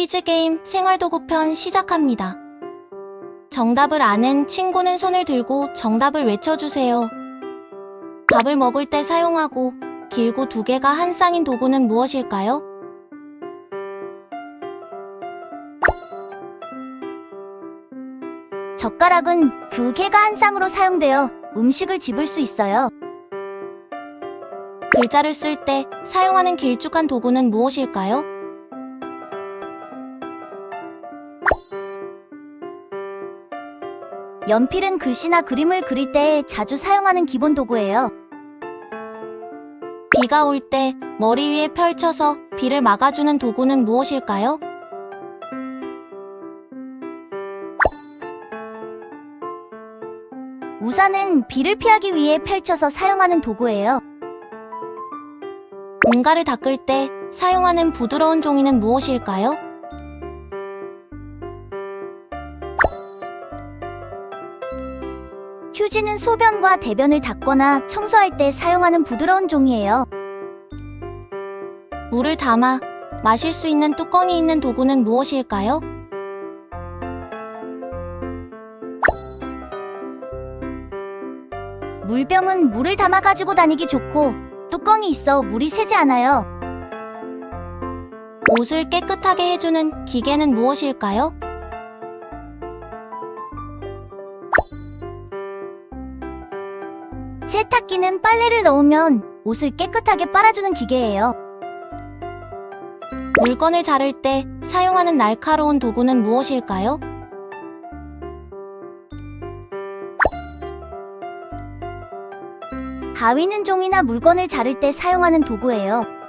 퀴즈 게임 생활도구편 시작합니다. 정답을 아는 친구는 손을 들고 정답을 외쳐주세요. 밥을 먹을 때 사용하고 길고 두 개가 한 쌍인 도구는 무엇일까요? 젓가락은 그 개가 한 쌍으로 사용되어 음식을 집을 수 있어요. 글자를 쓸 때 사용하는 길쭉한 도구는 무엇일까요? 연필은 글씨나 그림을 그릴 때 자주 사용하는 기본 도구예요. 비가 올 때 머리 위에 펼쳐서 비를 막아주는 도구는 무엇일까요? 우산은 비를 피하기 위해 펼쳐서 사용하는 도구예요. 뭔가를 닦을 때 사용하는 부드러운 종이는 무엇일까요? 휴지는 소변과 대변을 닦거나 청소할 때 사용하는 부드러운 종이에요. 물을 담아 마실 수 있는 뚜껑이 있는 도구는 무엇일까요? 물병은 물을 담아 가지고 다니기 좋고 뚜껑이 있어 물이 새지 않아요. 옷을 깨끗하게 해주는 기계는 무엇일까요? 세탁기는 빨래를 넣으면 옷을 깨끗하게 빨아주는 기계예요. 물건을 자를 때 사용하는 날카로운 도구는 무엇일까요? 가위는 종이나 물건을 자를 때 사용하는 도구예요.